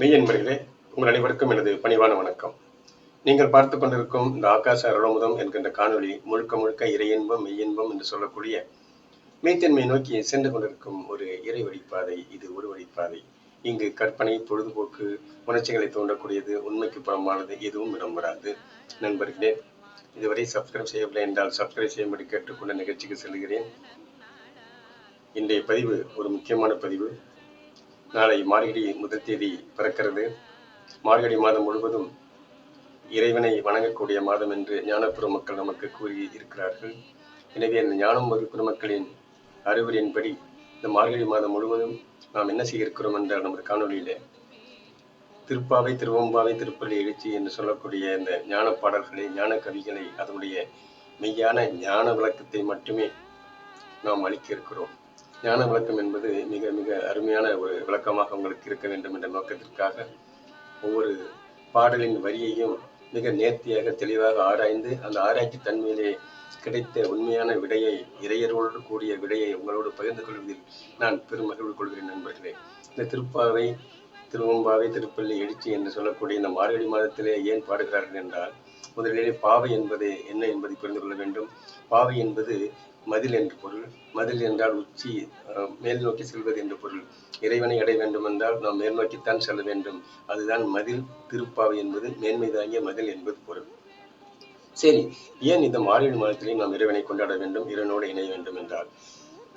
மெய்யன்பர்களே உங்கள் அனைவருக்கும் எனது பணிவான வணக்கம். நீங்கள் பார்த்து கொண்டிருக்கும் இந்த ஆகாச அருளமுதம் என்கின்ற காணொளி முழுக்க முழுக்க இறையின்பம் மெய்யின்பம் என்று சொல்லக்கூடிய மெய்த்தன்மை நோக்கி சென்று கொண்டிருக்கும் ஒரு இறை வழிப்பாதை. இது ஒரு வழிப்பாதை. இங்கு கற்பனை பொழுதுபோக்கு உணர்ச்சிகளை தூண்டக்கூடியது உண்மைக்கு புறமானது எதுவும் இடம் வராது நண்பர்களே இதுவரை சப்ஸ்கிரைப் செய்யவில்லை என்றால் சப்ஸ்கிரைப் செய்யும்படி கேட்டுக்கொண்ட நிகழ்ச்சிக்கு செல்கிறேன். இன்றைய பதிவு ஒரு முக்கியமான பதிவு. நாளை மார்கழி முதல் தேதி பிறக்கிறது. மார்கழி மாதம் முழுவதும் இறைவனை வணங்கக்கூடிய மாதம் என்று ஞானப்புற மக்கள் நமக்கு கூறி இருக்கிறார்கள். எனவே அந்த ஞானம் வகுப்புற மக்களின் அறிவுரையின்படி இந்த மார்கழி மாதம் முழுவதும் நாம் என்ன செய்ய இருக்கிறோம் என்றால் நமது காணொலியிலே திருப்பாவை திருவம்பாவை திருப்பள்ளி எழுச்சி என்று சொல்லக்கூடிய இந்த ஞான பாடல்களை ஞான கவிகளை அதனுடைய மெய்யான ஞான விளக்கத்தை மட்டுமே நாம் அளிக்க இருக்கிறோம் ஞான விளக்கம் என்பது மிக மிக அருமையான ஒரு விளக்கமாக உங்களுக்கு இருக்க வேண்டும் என்ற நோக்கத்திற்காக ஒவ்வொரு பாடலின் வரியையும் மிக நேர்த்தியாக தெளிவாக ஆராய்ந்து அந்த ஆராய்ச்சி தன்மையிலே கிடைத்த உண்மையான விடையை இறையரோடு கூடிய விடையை உங்களோடு பகிர்ந்து கொள்வதில் நான் பெரும் மகிழ்வு கொள்கிறேன் நண்பர்களே. இந்த திருப்பாவை திருவம்பாவை திருப்பள்ளி எழுச்சி என்று சொல்லக்கூடிய இந்த மார்கழி மாதத்திலே ஏன் பாடுகிறார்கள் என்றால் முதலிலே பாவை என்பது என்ன என்பதை புரிந்து கொள்ள வேண்டும். பாவை என்பது மதில் என்று பொருள். மதில் என்றால் உச்சி அஹ், மேல் நோக்கி செல்வது என்று பொருள். இறைவனை அடைய வேண்டும் என்றால் நாம் மேல் நோக்கித்தான் செல்ல வேண்டும். அதுதான் மதில் திருப்பாவை என்பது மேன்மை தாங்கிய மதில் என்பது பொருள். சரி ஏன் இந்த மார்கழி மாதத்திலே நாம் இறைவனை கொண்டாட வேண்டும்? இறைவனோடு இணைய வேண்டும் என்றால்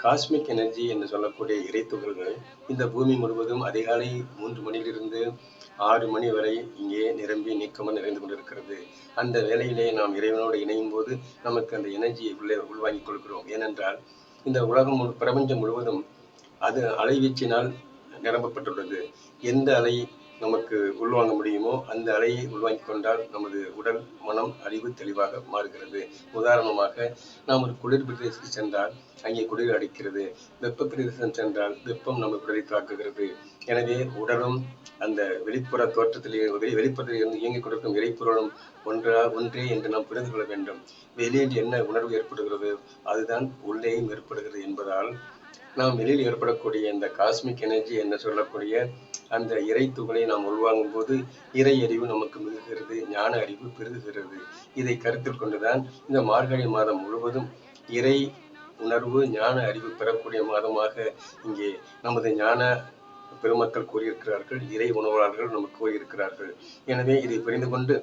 காஸ்மிக் எனர்ஜி என்று சொல்லக்கூடிய இறைத்துகள்கள் இந்த பூமி முழுவதும் அதிகாலை மூன்று மணியிலிருந்து ஆறு மணி வரை இங்கே நிரம்பி நீக்கமாக நிறைந்து கொண்டிருக்கிறது. அந்த வேலையிலேயே நாம் இறைவனோடு இணையும் போது நமக்கு அந்த எனர்ஜியை உள்ளே உள்வாங்கிக் கொள்கிறோம். ஏனென்றால் இந்த உலகம் முழு- பிரபஞ்சம் முழுவதும் அது அலைவீச்சினால் நிரம்பப்பட்டுள்ளது. எந்த அலை நமக்கு உள்வாங்க முடியுமோ அந்த அலையை உள்வாங்கிக் கொண்டால் நமது உடல் மனம் அறிவு தெளிவாக மாறுகிறது. உதாரணமாக நாம் ஒரு குளிர் பிரதேசத்துக்கு சென்றால் அங்கே குளிர் அடிக்கிறது. வெப்ப பிரதேசம் சென்றால் வெப்பம் நம்ம உடலை தாக்குகிறது. எனவே உடலும் அந்த வெளிப்புற தோற்றத்திலே வெளிப்புறத்திலிருந்து இயங்கிக் கொண்டிருக்கும் இறைப்பொருளும் ஒன்றா ஒன்றே என்று நாம் புரிந்து கொள்ள வேண்டும். வெளியில் என்ன உணர்வு ஏற்படுகிறது அதுதான் உள்ளேயும் ஏற்படுகிறது என்பதால் நாம் வெளியில் ஏற்படக்கூடிய இந்த காஸ்மிக் எனர்ஜி என்று சொல்லக்கூடிய அந்த இறை துகளை நாம் உள்வாங்கும் போது இறை அறிவு நமக்கு மிகுகிறது ஞான அறிவு பெருகுகிறது. இதை கருத்தில் கொண்டுதான் இந்த மார்கழி மாதம் முழுவதும் இறை உணர்வு ஞான அறிவு பெறக்கூடிய மாதமாக இங்கே நமது ஞான பெருமக்கள் கூறியிருக்கிறார்கள் இறை உணவாளர்கள் நமக்கு கூறியிருக்கிறார்கள். எனவே இதை புரிந்து கொண்டு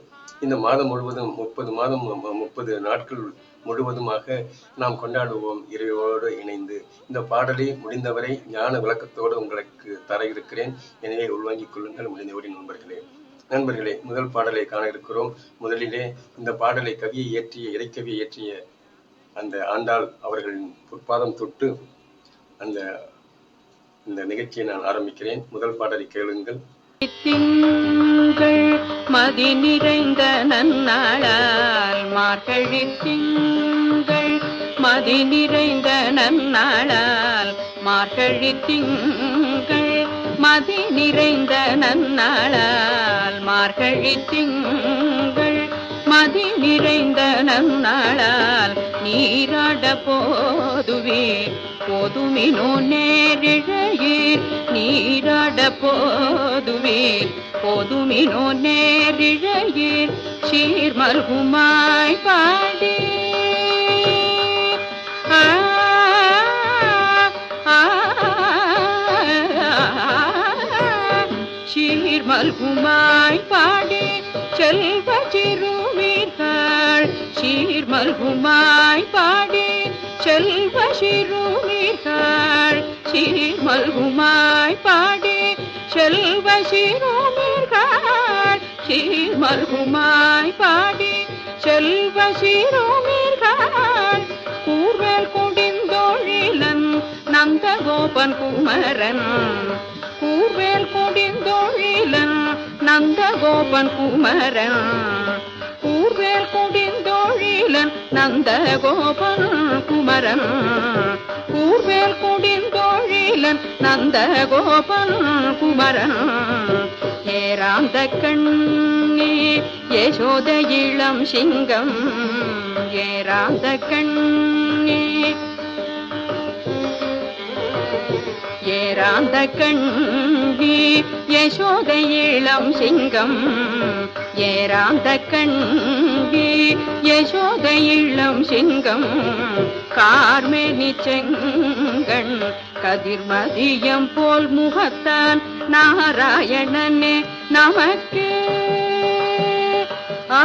இந்த மாதம் முழுவதும் முப்பது மாதம் முப்பது நாட்கள் முழுவதுமாக நாம் கொண்டாடுவோம். இறைவோடு இணைந்து இந்த பாடலை முடிந்தவரை ஞான விளக்கத்தோடு உங்களுக்கு தர இருக்கிறேன். எனவே உள்வாங்கிக் கொள்ளுங்கள் முடிந்தவரை நண்பர்களே. நண்பர்களே முதல் பாடலை காண இருக்கிறோம். முதலிலே இந்த பாடலை கவியை இயற்றிய இறைக்கவியை இயற்றிய அந்த ஆண்டாள் அவர்களின் பொற்பாதம் தொட்டு அந்த இந்த நிகழ்ச்சியை நான் ஆரம்பிக்கிறேன். முதல் பாடலை கேளுங்கள். திங்கள் மதி நிறைந்த நன்னாளால் மார்கழி திங்கள் மதி நிறைந்த நன்னாளால் மார்கழி திங்கள் மதி நிறைந்த நன்னாளால் மார்கழி திங்கள் மதி நிறைந்த நன்னாளால் நீராட போதுவே. போதுமினோ நேரிழையீர் நீராட போதுவே. போதுமினோ நேரிழையீர் சீர் மல்குமாய் பாடி. ஆ, சீர் மல்குமாய் பாடி. செல்வ சிறுமீர்கள் சீர் மல்குமாய் பாடி செல்வ சிறுமிகள் சீர்மல்குமாய் பாடி செல்வ சிறுமிகள் சீர்மல்குமாய் பாடி செல்வ சிறுமீர்கள் கூர்வேல் கொடிந்தோழிலன் நந்தகோபன் குமரன். கூர்வேல் கொடிந்தோழிலன் நந்தகோபன் குமரன். நந்த நந்தகோபன் குமரன் கூர்வேல் கொடிந்தோழிலன் நந்தகோபன் குமரன் ஏராந்த கண்ணே யசோத இளம் சிங்கம். ஏராந்த கண்ணே ஏராந்த கண்ணே யசோத இளம் சிங்கம். ஏராந்த கண்ணே யோகி யசோத இளம் சிங்கம் கார்மேனி செங்கண் கதிர்மதியம் போல் முகத்தான் நாராயணனே நமக்கே. ஆ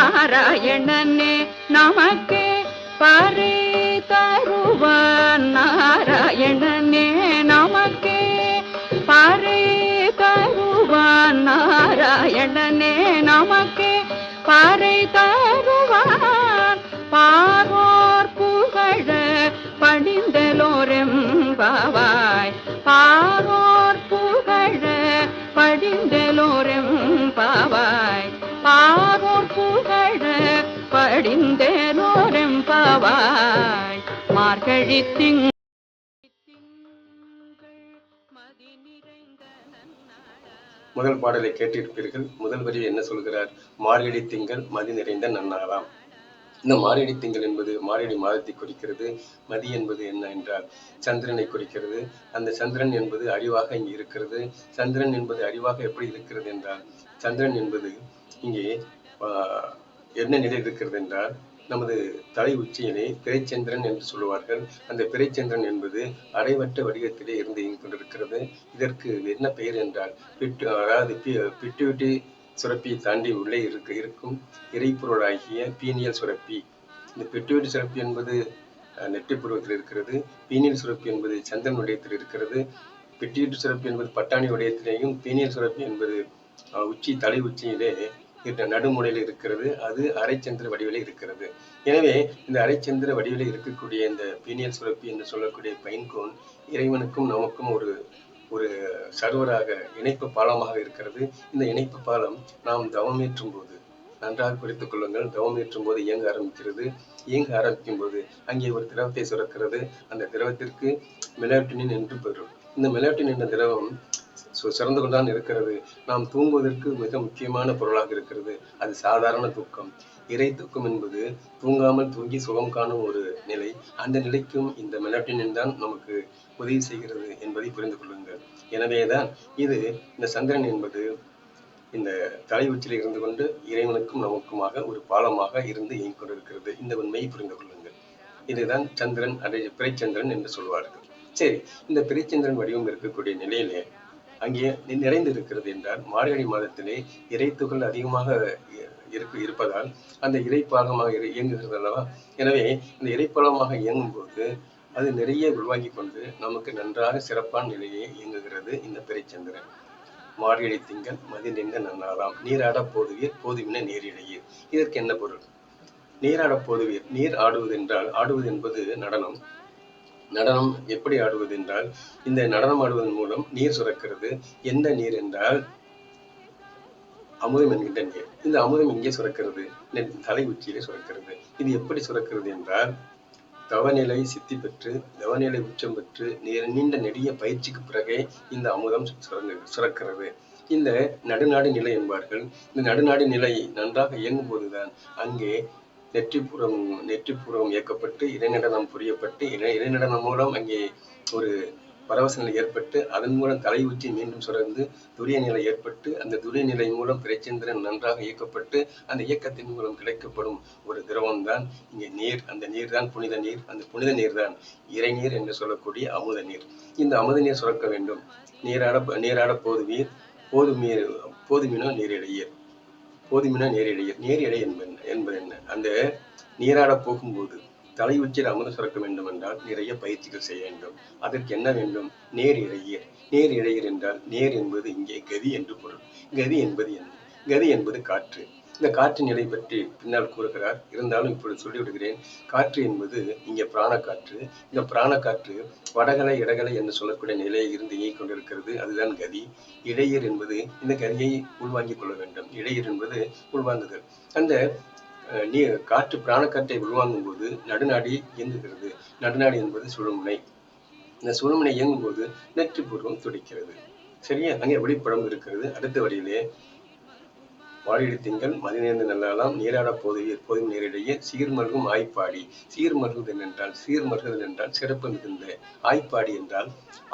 நாராயணனே நமக்கே பறை தருவான் நாராயணனே நாராயணனே நமக்கே பாறை தருவான் பாரோர் புகழ படிந்தலோரம் பாவாய் பாரோர் புகழ படிந்தலோரம் பாவாய் பாரோர் புகழ படிந்தலோரம் பாவாய் மார்கழி திங்கள் முதல் பாடலை கேட்டிருப்பீர்கள். முதல் வரி என்ன சொல்கிறார்? மார்கழி திங்கள் மதி நிறைந்த நன்னாளாம். இந்த மாரடி திங்கள் என்பது மாரடி மாதத்தை குறிக்கிறது. மதி என்பது என்ன என்றால் சந்திரனை குறிக்கிறது. அந்த சந்திரன் என்பது அறிவாக இங்கு இருக்கிறது. சந்திரன் என்பது அறிவாக எப்படி இருக்கிறது என்றால் சந்திரன் என்பது இங்கே ஆஹ், என்ன நிலை இருக்கிறது என்றால் நமது தலை உச்சியிலே பிறைச்சந்திரன் என்று சொல்லுவார்கள். அந்த பிறைச்சந்திரன் என்பது அரைவட்ட வடிவத்திலே இருந்து கொண்டிருக்கிறது. இதற்கு என்ன பெயர் என்றால் பிட்டு அதாவது பி- பிட்டுவிட்டி சுரப்பியை தாண்டி உள்ளே இருக்க இருக்கும் இறைப்பொருளாகிய பீனியல் சுரப்பி. இந்த பிட்டுவிட்டி சுரப்பி என்பது நெற்றி பருவத்தில் புருவத்தில் இருக்கிறது. பீனியல் சுரப்பி என்பது சந்திரன் உடையத்தில் இருக்கிறது. பிட்டுவிட்டி சுரப்பி என்பது பட்டாணி உடையத்திலேயும் பீனியல் சுரப்பி என்பது உச்சி தலை உச்சியிலே என்ற நடுமுறையில் இருக்கிறது. அது அரைச்சந்திர வடிவில் இருக்கிறது. எனவே இந்த அரைச்சந்திர வடிவில் இருக்கக்கூடிய இந்த பீனியல் சுரப்பி என்று சொல்லக்கூடிய பைன்கோன் இறைவனுக்கும் நமக்கும் ஒரு ஒரு சர்வராக இணைப்பு பாலமாக இருக்கிறது. இந்த இணைப்பு பாலம் நாம் தவமேற்றும் போது நன்றாக குறித்துக் கொள்ளுங்கள். தவமேற்றும் போது இயங்க ஆரம்பிக்கிறது. இயங்க ஆரம்பிக்கும் போது அங்கே ஒரு திரவத்தை சுரக்கிறது. அந்த திரவத்திற்கு மெலாட்டினின் என்று பெறும் இந்த மெலாட்டின் என்ற திரவம் சிறந்து கொண்டுதான் இருக்கிறது. நாம் தூங்குவதற்கு மிக முக்கியமான பொருளாக இருக்கிறது. அது சாதாரண தூக்கம். இறை தூக்கம் என்பது தூங்காமல் தூங்கி சுகம் காணும் ஒரு நிலை. அந்த நிலைக்கும் இந்த மெலட்டினின் தான் நமக்கு உதவி செய்கிறது என்பதை புரிந்து கொள்ளுங்கள். எனவேதான் இது இந்த சந்திரன் என்பது இந்த தலை உச்சியில் இருந்து கொண்டு இறைவனுக்கும் நமக்குமாக ஒரு பாலமாக இருந்து இயங்கிக் கொண்டிருக்கிறது. இந்த உண்மையை புரிந்து கொள்ளுங்கள். இதுதான் சந்திரன் அதை பிறைச்சந்திரன் என்று சொல்வார்கள். சரி இந்த பிறைச்சந்திரன் வடிவம் இருக்கக்கூடிய நிலையிலே அங்கே நிறைந்து இருக்கிறது என்றால் மார்கழி மாதத்திலே இறைத்துகள் அதிகமாக இருக்கு இருப்பதால் அந்த இறைப்பாகமாக இரு- இயங்குகிறது அல்லவா? எனவே இந்த இறைப்பாகமாக இயங்கும் போது அது நிறைய உள்வாங்கிக் கொண்டு நமக்கு நன்றாக சிறப்பான நிலையை இயங்குகிறது இந்த பிறைச்சந்திரன் மார்கழி திங்கள் மதி மதிநின்ற நன்னாராம் நீராட போதுவீர் போதுவின நீரிழையீர் இதற்கு என்ன பொருள்? நீராட போதுவீர் நீர் ஆடுவது என்றால் ஆடுவது என்பது நடனம். நடனம் எப்படி ஆடுவது என்றால் இந்த நடனம் ஆடுவதன் மூலம் நீர் சுரக்கிறது. எந்த நீர் என்றால் அமுதம் என்கின்ற நீர். இந்த அமுதம் எங்கே சுரக்கிறது? தலை உச்சியிலே சுரக்கிறது. இது எப்படி சுரக்கிறது என்றால் தவநிலை சித்தி பெற்று தவநிலை உச்சம் பெற்று நீர் நீண்ட நெடிய பயிற்சிக்கு பிறகே இந்த அமுதம் சுரங்க சுரக்கிறது. இந்த நடுநாடு நிலை என்பார்கள். இந்த நடுநாடு நிலை நன்றாக இயங்கும் போதுதான் அங்கே நெற்றிப்புறம் நெற்றிப்புறம் இயக்கப்பட்டு இடைநடனம் புரியப்பட்டு இடை இடைநடனம் மூலம் அங்கே ஒரு பரவச நிலை ஏற்பட்டு அதன் மூலம் தலை உச்சி மீண்டும் சுரந்து துரிய நிலை ஏற்பட்டு அந்த துரிய நிலை மூலம் பிறைச்சந்திரன் நன்றாக இயக்கப்பட்டு அந்த இயக்கத்தின் மூலம் கிடைக்கப்படும் ஒரு திரவம் தான் இங்கே நீர் அந்த நீர் தான் புனித நீர் அந்த புனித நீர் தான் இறைநீர் என்று சொல்லக்கூடிய அமுத நீர். இந்த அமுத நீர் சுரக்க வேண்டும். நீராட நீராட போதுவீர் போதுமீர் போதுமினோ நீரிழையீர் போதுமினா நேரிழையர் நேரிழை என்பது என்பது என்ன அந்த நீராட போகும்போது தலை உச்சியில் அமுதம் சுரக்க வேண்டும் என்றால் நிறைய பயிற்சிகள் செய்ய வேண்டும். அதற்கு என்ன வேண்டும்? நேர் இழையர் நேர் இழையர் என்றால் நேர் என்பது இங்கே கதி என்று பொருள். கதி என்பது என்ன? கதி என்பது காற்று. இந்த காற்று நிலை பற்றி பின்னால் கூறுகிறார். இருந்தாலும் இப்பொழுது சொல்லிவிடுகிறேன் காற்று என்பது இங்கே பிராணக்காற்று. இந்த பிராணக்காற்று வடகலை இடகலை என்று சொல்லக்கூடிய நிலையை இருந்து இயங்கிக் கொண்டிருக்கிறது. அதுதான் கதி. இடையர் என்பது இந்த கதியை உள்வாங்கிக் கொள்ள வேண்டும். இடையர் என்பது உள்வாங்குதல். அந்த அஹ், நீ காற்று பிராணக்காற்றை உள்வாங்கும் போது நடுநாடி இயங்குகிறது. நடுநாடி என்பது சுழுமுனை. இந்த சுழுமுனை இயங்கும் போது நெற்றிப்பூர்வம் துடிக்கிறது. சரியா? அங்கே வெளிப்படம் இருக்கிறது. அடுத்த வரியிலே வாழிடு திங்கள் மதிநேர்ந்து நல்லாலாம் நீராட போது போதும் நேரிடையே சீர்மல்கும் ஆய்ப்பாடி. சீர்மல்குதல் என்றால் சீர்மல்குதல் என்றால் சிறப்பு மிகுந்த ஆய்ப்பாடி என்றால்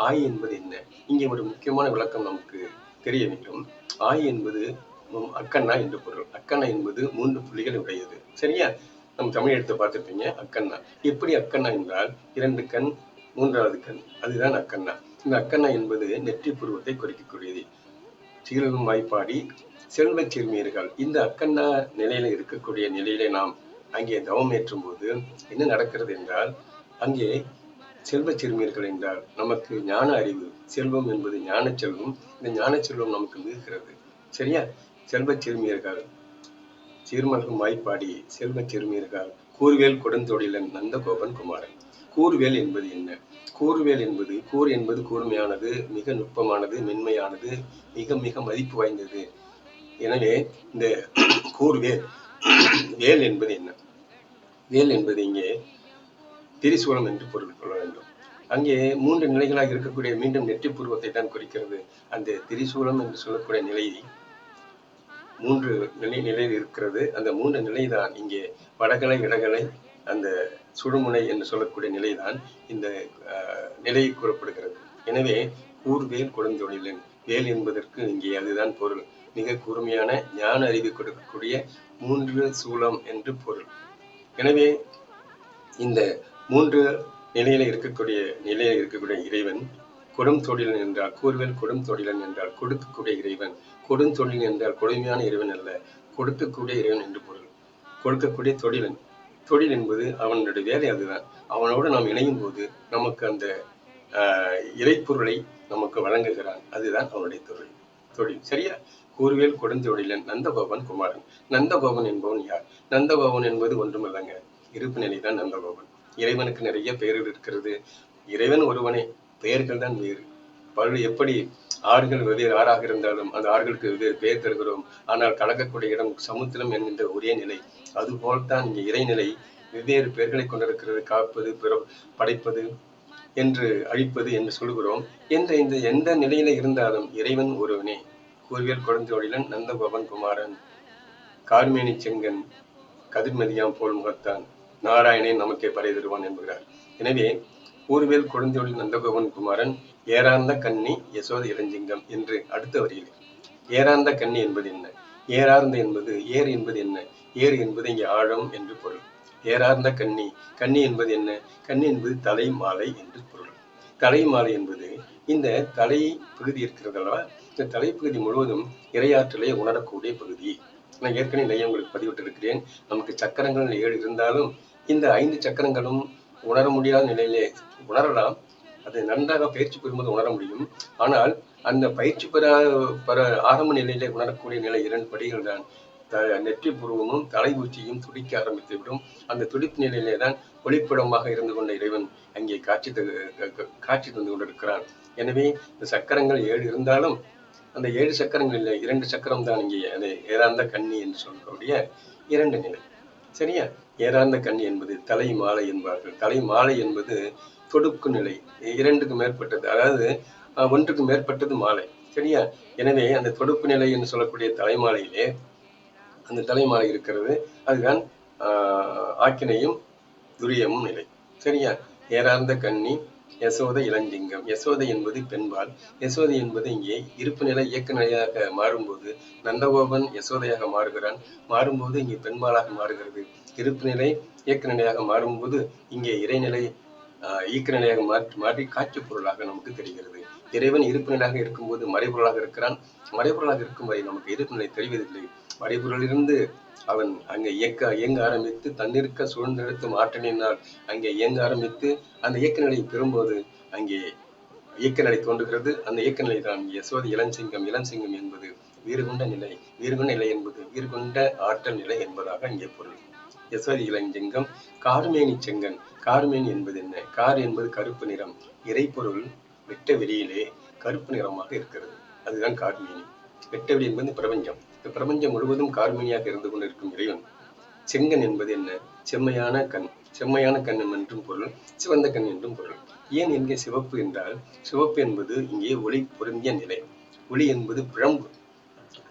ஆய் என்பது என்ன? இங்கே ஒரு முக்கியமான விளக்கம் நமக்கு தெரிய வேண்டும். ஆய் என்பது அக்கண்ணா என்று பொருள். அக்கண்ணா என்பது மூன்று புள்ளிகள் உடையது. சரியா? நம்ம தமிழ் எடுத்து பார்த்துருப்பீங்க அக்கண்ணா. எப்படி அக்கண்ணா என்றால் இரண்டு கண் மூன்றாவது கண். அதுதான் அக்கண்ணா. இந்த அக்கண்ணா என்பது நெற்றி புருவத்தை குறிக்கக்கூடியது. சீரகம் வாய்ப்பாடி செல்வச் சிறுமியர்கள் இந்த அக்கண்ணா நிலையில இருக்கக்கூடிய நிலையில நாம் அங்கே தவம் ஏற்றும் போது என்ன நடக்கிறது என்றால் அங்கே செல்வச் சிறுமியர்கள் என்றால் நமக்கு ஞான அறிவு செல்வம் என்பது ஞான செல்வம். இந்த ஞான செல்வம் நமக்கு மிகுகிறது. சரியா? செல்வச் சிறுமியர்கள் சீர்மல்கும் வாய்ப்பாடி செல்வச் சிறுமியர்கள் கூர்வேல் கொடுந்தொழிலன் நந்தகோபன் குமாரன். கூர்வேல் என்பது என்ன? கூர்வேல் என்பது கூர் என்பது கூர்மையானது மிக நுட்பமானது மென்மையானது மிக மிக மதிப்பு வாய்ந்தது. எனவே இந்த கூர்வேல் வேல் என்பது என்ன? வேல் என்பது இங்கே திரிசூலம் என்று பொருள் கொள்ள வேண்டும். அங்கே மூன்று நிலைகளாக இருக்கக்கூடிய மீண்டும் நெற்றி பூர்வத்தை தான் குறிக்கிறது. அந்த திரிசூலம் என்று சொல்லக்கூடிய நிலையை மூன்று நிலை நிலையில் இருக்கிறது. அந்த மூன்று நிலை தான் இங்கே வடகலை இடகலை அந்த சுடுமுனை என்று சொல்லக்கூடிய நிலைதான் இந்த நிலையை கூறப்படுகிறது. எனவே கூர்வேல் குழந்தொழிலன் வேல் என்பதற்கு இங்கே அதுதான் பொருள். மிக கூர்மையான ஞான அறிவு கொடுக்கக்கூடிய மூன்று சூலம் என்று பொருள். எனவே இந்த மூன்று நிலையில இருக்கக்கூடிய நிலையில இருக்கக்கூடிய இறைவன் கொடும் தொழிலன் என்றால் கூர்வேல் கொடும் தொழிலன் என்றால் கொடுக்கக்கூடிய இறைவன் கொடும் தொழில் என்றால் கொடுமையான இறைவன் அல்ல கொடுக்கக்கூடிய இறைவன் என்று பொருள். கொடுக்கக்கூடிய தொழிலன். தொழில் என்பது அவனுடைய வேலை அதுதான். அவனோடு நாம் இணையும் போது நமக்கு அந்த ஆஹ், இறைப்பொருளை நமக்கு வழங்குகிறான். அதுதான் அவனுடைய தொழில். தொழில். சரியா? கூர்வேல் கொடுந்தொழிலன் நந்தகோபன் குமாரன். நந்தகோபன் என்பவன் யார்? நந்தகோபன் என்பது ஒன்றுமல்லங்க இருப்பு நிலைதான் நந்தகோபன். இறைவனுக்கு நிறைய பெயர்கள் இருக்கிறது. இறைவன் ஒருவனே. பெயர்கள் தான் வேறு. பல எப்படி ஆறுகள் வெவ்வேறு ஆறாக இருந்தாலும் அந்த ஆறுகளுக்கு வெவ்வேறு பெயர் தருகிறோம். ஆனால் கலக்கக்கூடிய இடம் சமுத்திரம் என்கின்ற ஒரே நிலை. அதுபோல்தான் இங்கே இறைநிலை. வெவ்வேறு பெயர்களை கொண்டிருக்கிறது. காப்பது பிற படைப்பது என்று அழிப்பது என்று சொல்கிறோம். என்ற இந்த எந்த நிலையில இருந்தாலும் இறைவன் ஒருவனே. கூர்வியல் குழந்தையோடிலன் நந்தபவன் குமாரன். கார்மேனி செங்கன் கதிர்மதியாம் போல் முகத்தான். நாராயணே நமக்கே பறை தருவான் என்கிறார் எனவே ஊர்வேல் குழந்தையொழி நந்தகோபன் குமாரன் ஏராந்த கண்ணி யசோத இளஞ்சிங்கம் என்று அடுத்த வரியில். ஏராந்த கண்ணி என்பது என்ன? ஏறார்ந்த என்பது ஏர் என்பது என்ன? ஏர் என்பது இங்கே ஆழம் என்று பொருள். ஏறார்ந்த கண்ணி கண்ணி என்பது என்ன? கண்ணி என்பது தலை மாலை என்று பொருள். தலை மாலை என்பது இந்த தலை பகுதி இருக்கிறதல்லவா? இந்த தலைப்பகுதி முழுவதும் இரையாற்றலை உணரக்கூடிய பகுதி. நான் ஏற்கனவே நிறைய உங்களுக்கு பதிவிட்டிருக்கிறேன். நமக்கு சக்கரங்கள் ஏழு இருந்தாலும் இந்த ஐந்து சக்கரங்களும் உணர முடியாத நிலையிலே உணரலாம். அது நன்றாக பயிற்சி பெறும்போது உணர முடியும். ஆனால் அந்த பயிற்சி பெற பெற ஆரம்ப நிலையிலே உணரக்கூடிய நிலை இரண்டு படிகள் தான் த- நெற்றி புருவமும் தலைபூச்சியும் துடிக்க ஆரம்பித்து விடும் அந்த துடிப்பு நிலையிலே தான் ஒளிப்படமாக இருந்து கொண்ட இறைவன் அங்கே காட்சி காட்சி தந்து கொண்டிருக்கிறான். எனவே இந்த சக்கரங்கள் ஏழு இருந்தாலும் அந்த ஏழு சக்கரங்கள் இல்லை இரண்டு சக்கரம் தான் இங்கே அது ஏறாந்த கன்னி என்று சொல்லக்கூடிய இரண்டு நிலை. சரியா? ஏறாந்த கண் என்பது தலை மாலை என்பார்கள். தலை மாலை என்பது தொடுப்பு நிலை. இரண்டுக்கு மேற்பட்டது அதாவது ஒன்றுக்கு மேற்பட்டது மாலை. சரியா? எனவே அந்த தொடுப்பு நிலை என்று சொல்லக்கூடிய தலைமாலையிலே அந்த தலைமாலை இருக்கிறது. அதுதான் ஆக்கினையும் துரியமும் நிலை. சரியா? ஏறார்ந்த கன்னி யசோத இளஞ்சிங்கம். யசோதை என்பது பெண்பால். யசோதை என்பது இங்கே இருப்பு நிலை இயக்க நிலையாக மாறும்போது நந்தகோபன் யசோதையாக மாறுகிறான். மாறும்போது இங்கே பெண்பாலாக மாறுகிறது. இருப்பு நிலை இயக்க நிலையாக மாறும்போது இங்கே இறைநிலை ஈக்க இயக்க நிலையாக மாற்றி மாற்றி காட்சி பொருளாக நமக்கு தெரிகிறது. இறைவன் இருப்பு நிலையாக இருக்கும்போது மறைபொருளாக இருக்கிறான். மறைபொருளாக இருக்கும் வரை நமக்கு இருப்பு நிலை தெரிவதில்லை. வடிபொருளிலிருந்து அவன் அங்கே இயக்க இயங்க ஆரம்பித்து தன்னிருக்க சூழ்ந்தெடுத்தும் ஆற்றலினால் அங்கே இயங்க ஆரம்பித்து அந்த இயக்க நிலையை பெறும்போது அங்கே இயக்க நிலை தோன்றுகிறது. அந்த இயக்க நிலை தான் யசோதி இளஞ்சிங்கம். இளஞ்சிங்கம் என்பது வீறுகொண்ட நிலை. வீறுகொண்ட நிலை என்பது வீறுகொண்ட ஆற்றல் நிலை என்பதாக இங்கே பொருள். யசோதி இளஞ்சிங்கம் கார்மேனி செங்கன். கார்மேனி என்பது என்ன? கார் என்பது கருப்பு நிறம். இறைப்பொருள் வெட்ட வெளியிலே கருப்பு நிறமாக இருக்கிறது. அதுதான் கார்மேனி. வெட்ட வெளி என்பது பிரபஞ்சம். இந்த பிரபஞ்சம் முழுவதும் கார்மணியாக இருந்து கொண்டிருக்கும் இறைவன். செங்கன் என்பது என்ன? செம்மையான கண். செம்மையான கண் என்றும் பொருள் சிவந்த கண் என்றும் பொருள். ஏன் இங்கே சிவப்பு என்றால் சிவப்பு என்பது இங்கே ஒளி பொருந்திய நிலை. ஒளி என்பது பிழம்பு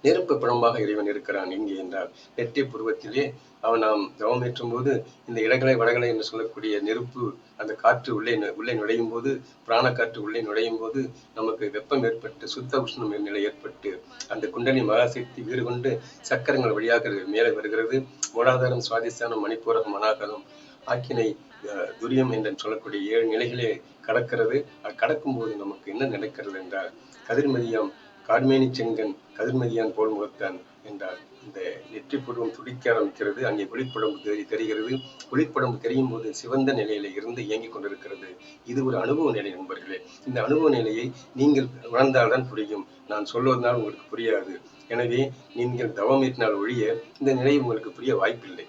நெருப்பு புறம்பாக இறைவன் இருக்கிறான். எங்கே என்றால் நெற்றி புருவத்திலே அவன் நாம் தவமேற்றும் போது இந்த இடங்களை வடகளை என்று சொல்லக்கூடிய நெருப்பு அந்த காற்று உள்ளே உள்ளே நுழையும் போது பிராண காற்று உள்ளே நுழையும் போது நமக்கு வெப்பம் ஏற்பட்டு சுத்த உஷ்ணம் நிலை ஏற்பட்டு அந்த குண்டலி மகாசக்தி வீடு கொண்டு சக்கரங்கள் வழியாக மேலே வருகிறது. மூலாதாரம் சுவாதிஸ்தானம் மணிப்பூரகம் மனாகரம் ஆக்கினை அஹ், துரியம் என்று சொல்லக்கூடிய ஏழு நிலைகளே கடக்கிறது. அது கடக்கும் போது நமக்கு என்ன நடக்கிறது என்றால் கதிர்மதியம் காட்மேனி செங்கன் கதிர்மதியான் போல் முகத்தான் என்றார். இந்த நெற்றி புருவம் துடிக்க ஆரம்பிக்கிறது. அங்கே குளிர்படம்பு தெரி தெரிகிறது. குளிர்படம்பு தெரியும் போது சிவந்த நிலையில இருந்து இயங்கிக் கொண்டிருக்கிறது. இது ஒரு அனுபவ நிலை நண்பர்களே. இந்த அனுபவ நிலையை நீங்கள் உணர்ந்தால்தான் புரியும். நான் சொல்வதனால் உங்களுக்கு புரியாது. எனவே நீங்கள் தவம் தவமேற்றினால் ஒழிய இந்த நிலை உங்களுக்கு புரிய வாய்ப்பில்லை.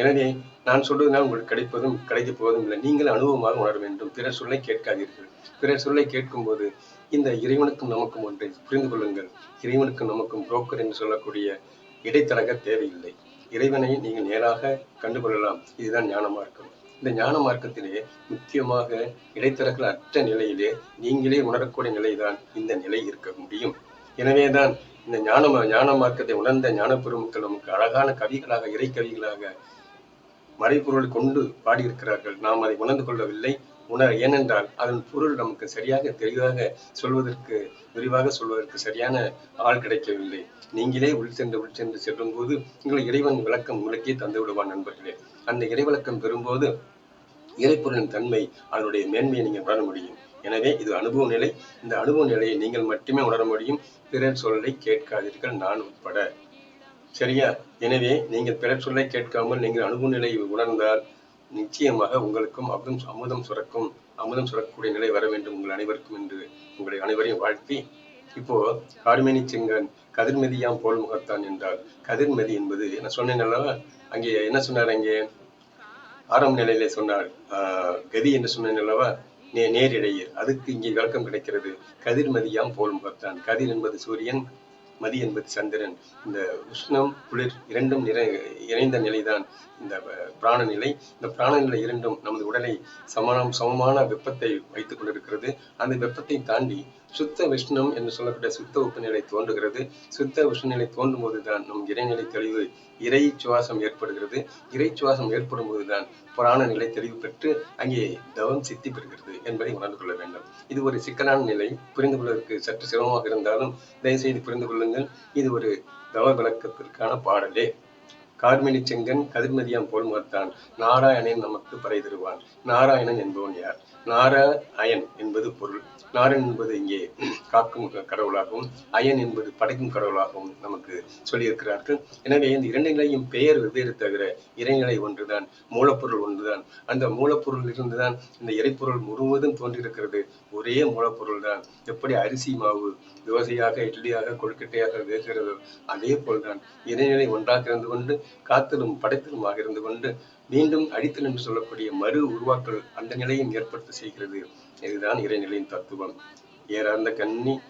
எனவே நான் சொல்வதனால் உங்களுக்கு கிடைப்பதும் கிடைக்கப் போவதும் இல்லை. நீங்கள் அனுபவமாக உணர வேண்டும். பிறர் சொல்லை கேட்காதீர்கள். பிறர் சொல்லை கேட்கும்போது இந்த இறைவனுக்கும் நமக்கும் ஒன்றை புரிந்து கொள்ளுங்கள். இறைவனுக்கும் நமக்கும் புரோக்கர் என்று சொல்லக்கூடிய இடைத்தரக தேவையில்லை. இறைவனை நீங்கள் நேராக கண்டுகொள்ளலாம். இதுதான் ஞான மார்க்கம். இந்த ஞான மார்க்கத்திலே முக்கியமாக இடைத்தரகர்கள் அற்ற நிலையிலே நீங்களே உணரக்கூடிய நிலைதான் இந்த நிலை இருக்க முடியும். எனவேதான் இந்த ஞான ஞான மார்க்கத்தை உணர்ந்த ஞான பெருமக்கள் நமக்கு அழகான கவிகளாக இறை கவிகளாக மறைபொருள் கொண்டு பாடியிருக்கிறார்கள். நாம் அதை உணர்ந்து கொள்ளவில்லை. உணர் ஏனென்றால் அதன் பொருள் நமக்கு சரியாக தெளிவாக சொல்வதற்கு விரிவாக சொல்வதற்கு சரியான ஆள் கிடைக்கவில்லை. நீங்களே உள் சென்று உள் சென்று செல்லும் போது உங்கள் இறைவன் விளக்கம் உங்களுக்கே தந்து விடுவான் நண்பர்களே. அந்த இறைவிளக்கம் பெறும்போது இறைப்பொருளின் தன்மை அதனுடைய மேன்மையை நீங்கள் உணர முடியும். எனவே இது அனுபவ நிலை. இந்த அனுபவ நிலையை நீங்கள் மட்டுமே உணர முடியும். பிறர் சொல்லை கேட்காதீர்கள் நான் உட்பட. சரியா? எனவே நீங்கள் பிறர் சொல்லை கேட்காமல் நீங்கள் அனுபவ நிலையை உணர்ந்தால் நிச்சயமாக உங்களுக்கும் அமுதம் அமுதம் சுரக்கும் அமுதம் சுரக்கக்கூடிய நிலை வர வேண்டும் உங்கள் அனைவருக்கும் என்று உங்களை அனைவரையும் வாழ்த்தி இப்போ கார்மேனி செங்கன் கதிர்மதியாம் போல் முகத்தான் என்றால் கதிர்மதி என்பது நான் சொன்னேன் அல்லவா? அங்கே என்ன சொன்னார் அங்கே? ஆரம்ப நிலையிலே சொன்னார் ஆஹ், கதி என்று சொன்னேன் அல்லவா? நே நேரிடையீர் அதுக்கு இங்கே விளக்கம் கிடைக்கிறது. கதிர்மதியாம் போல் முகத்தான். கதிர் என்பது சூரியன் மதி என்பது சந்திரன். இந்த உஷ்ணம் குளிர் இரண்டும் நிறை இணைந்த நிலைதான். இந்த பிராணநிலை. பிராண நிலை இந்த பிராண நிலை இரண்டும் நமது உடலை சமானம் சமமான வெப்பத்தை வைத்துக் கொண்டிருக்கிறது. அந்த வெப்பத்தை தாண்டி சுத்த விஷ்ணம் என்று சொல்லக்கூடிய சுத்த உப்புநிலை தோன்றுகிறது. சுத்த உஷ்ணநிலை தோன்றும் போதுதான் நம் இறைநிலை தெளிவு இறை சுவாசம் ஏற்படுகிறது. இறை சுவாசம் ஏற்படும் போதுதான் புராண நிலை தெளிவு பெற்று அங்கே தவம் சித்தி பெறுகிறது என்பதை உணர்ந்து கொள்ள வேண்டும். இது ஒரு சிக்கலான நிலை. புரிந்து கொள்வதற்கு சற்று சிரமமாக இருந்தாலும் தயவுசெய்து புரிந்து கொள்ளுங்கள். இது ஒரு தவ விளக்கத்திற்கான பாடலே. கார்மினி செங்கன் கதிர்மதியாம் போல் மறுத்தான். நாராயணன் நமக்கு பறை தருவான். நாராயணன் என்பவன் யார்? நார அயன் என்பது பொருள். நாரன் என்பது இங்கே காக்கும் கடவுளாகவும் அயன் என்பது படைக்கும் கடவுளாகவும் நமக்கு சொல்லியிருக்கிறார்கள். எனவே இந்த இரண்டு நிலையும் பெயர் வெவ்வேறு தவிர இறைநிலை ஒன்றுதான் மூலப்பொருள் ஒன்றுதான். அந்த மூலப்பொருள் இருந்துதான் இந்த இறைப்பொருள் முழுவதும் தோன்றியிருக்கிறது. ஒரே மூலப்பொருள் தான் எப்படி அரிசி மாவு தோசையாக இட்லியாக கொழுக்கட்டையாக வேகிறதோ அதே போல்தான் இறைநிலை ஒன்றாக இருந்து கொண்டு காத்திலும் படைத்தலுமாக இருந்து கொண்டு மீண்டும் அடித்தல் என்று சொல்லக்கூடிய மறு உருவாக்கல் அந்த நிலையும் ஏற்படுத்த செய்கிறது. இதுதான் இறைநிலையின் தத்துவம். ஏறார்ந்த கன்னி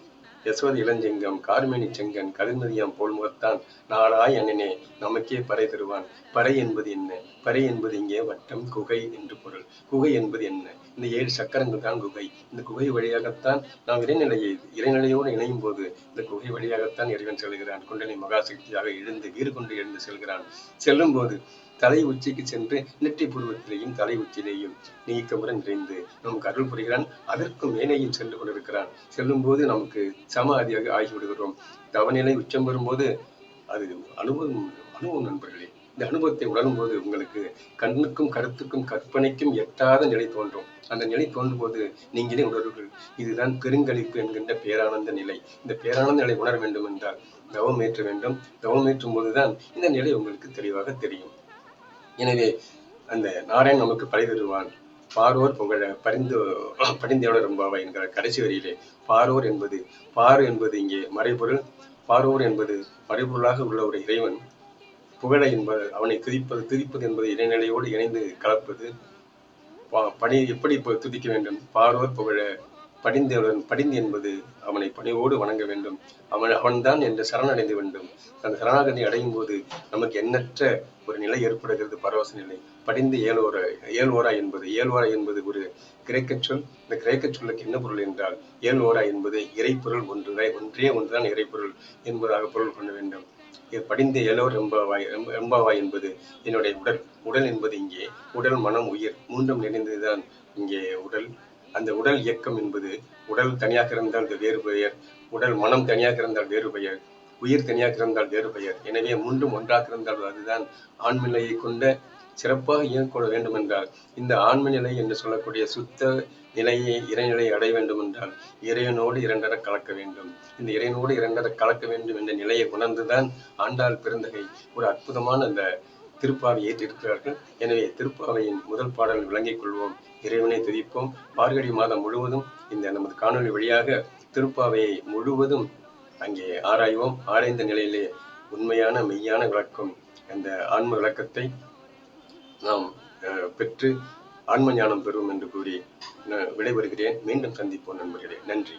யசோதி இளஞ்செங்கம் கார்மேனி செங்கன் கருமதியம் போல் முகத்தான் நாளாய் அண்ணனே நமக்கே பறை தருவான். பறை என்பது என்ன? பறை என்பது இங்கே வட்டம் குகை என்று பொருள். குகை என்பது என்ன? இந்த ஏழு சக்கரங்கள் தான் குகை. இந்த குகை வழியாகத்தான் நாம் இறைநிலையை இறைநிலையோடு இணையும் போது இந்த குகை வழியாகத்தான் இறைவன் செல்கிறான். குண்டலி மகாசக்தியாக எழுந்து வீறு கொண்டு எழுந்து செல்கிறான். செல்லும் போது தலை உச்சிக்கு சென்று நெற்றி புருவத்திலேயும் தலை உச்சிலேயும் நீக்கமுடன் நிறைந்து நமக்கு அருள் புரிகிறான். அதற்கும் மேலேயும் சென்று கொண்டிருக்கிறான். செல்லும் போது நமக்கு சமாதியாக ஆகிவிடுகிறோம். தவநிலை உச்சம் வரும்போது அது அனுபவம் அனுபவம் நண்பர்களே. இந்த அனுபவத்தை உணரும் போது உங்களுக்கு கண்ணுக்கும் கருத்துக்கும் கற்பனைக்கும் எட்டாத நிலை தோன்றும். அந்த நிலை தோன்றும் போது நீங்களே உணர்வுகள் இதுதான் பெருங்களிப்பு என்கின்ற பேரானந்த நிலை. இந்த பேரானந்த நிலை உணர வேண்டும் என்றால் தவம் ஏற்ற வேண்டும். தவம் ஏற்றும் போதுதான் இந்த நிலை உங்களுக்கு தெளிவாக தெரியும். எனவே அந்த நாராயண் நமக்கு பழி தருவான். பாரோர் புகழ பரிந்து பரிந்தோட ரொம்பாவா என்கிற கடைசி வரியிலே பாரோர் என்பது பாரு என்பது இங்கே மறைபொருள். பாரோர் என்பது மறைபொருளாக உள்ள ஒரு இறைவன். புகழ என்பது அவனை துதிப்பது துதிப்பது என்பது இடைநிலையோடு இணைந்து கலப்பது. பணி எப்படி துதிக்க வேண்டும்? பாரோர் புகழ படிந்தவுடன் படிந்து என்பது அவனை பணிவோடு வணங்க வேண்டும். அவன் அவன்தான் என்று சரணடைந்து வேண்டும். அந்த சரணாகதி அடையும் போது நமக்கு எண்ணற்ற ஒரு நிலை ஏற்படுகிறது பரவச நிலை. படிந்து ஏழோரா ஏலோரா என்பது ஏலோரா என்பது ஒரு கிரேக்க சொல். இந்த கிரேக்க சொல்லுக்கு என்ன பொருள் என்றால் ஏலோரா என்பது இறைப்பொருள் ஒன்று ஒன்றே ஒன்றுதான் இறைப்பொருள் என்பதாக பொருள் கொள்ள வேண்டும். படிந்த எலோர் எம்பாவாய் எம்பாவாய் என்பது என்னுடைய உடல். உடல் என்பது இங்கே உடல் மனம் உயிர் மூன்றும் நிறைந்ததுதான் இங்கே உடல். அந்த உடல் இயக்கம் என்பது உடல் தனியாக இருந்தால் வேறு பெயர் உடல் மனம் தனியாக இருந்தால் வேறு பெயர். உயிர் தனியாக இருந்தால் வேறு பெயர். எனவே மூன்றும் ஒன்றாக இருந்தால் அதுதான் ஆண்மநிலையை கொண்ட சிறப்பாக இயங்கக்கூட வேண்டும் என்றால் இந்த ஆண்மநிலை என்று சொல்லக்கூடிய சுத்த நிலையை இறைநிலையை அடைய வேண்டும் என்றால் இறைவனோடு இரண்டர கலக்க வேண்டும். இந்த இறைவனோடு இரண்டர கலக்க வேண்டும் என்ற நிலையை உணர்ந்துதான் ஆண்டாள் பிறந்தகை ஒரு அற்புதமான அந்த திருப்பாவை ஏற்றிருக்கிறார்கள். எனவே திருப்பாவையின் முதல் பாடல் விளங்கிக் கொள்வோம். இறைவனை துதிப்போம். மார்கழி மாதம் முழுவதும் இந்த நமது காணொளி வழியாக திருப்பாவையை முழுவதும் அங்கே ஆராய்வோம். ஆராய்ந்த நிலையிலே உண்மையான மெய்யான விளக்கம் அந்த ஆன்ம விளக்கத்தை நாம் பெற்று ஆன்ம ஞானம் பெறுவோம் என்று கூறி நான் விடைபெறுகிறேன். மீண்டும் சந்திப்போம் நண்பர்களே. நன்றி.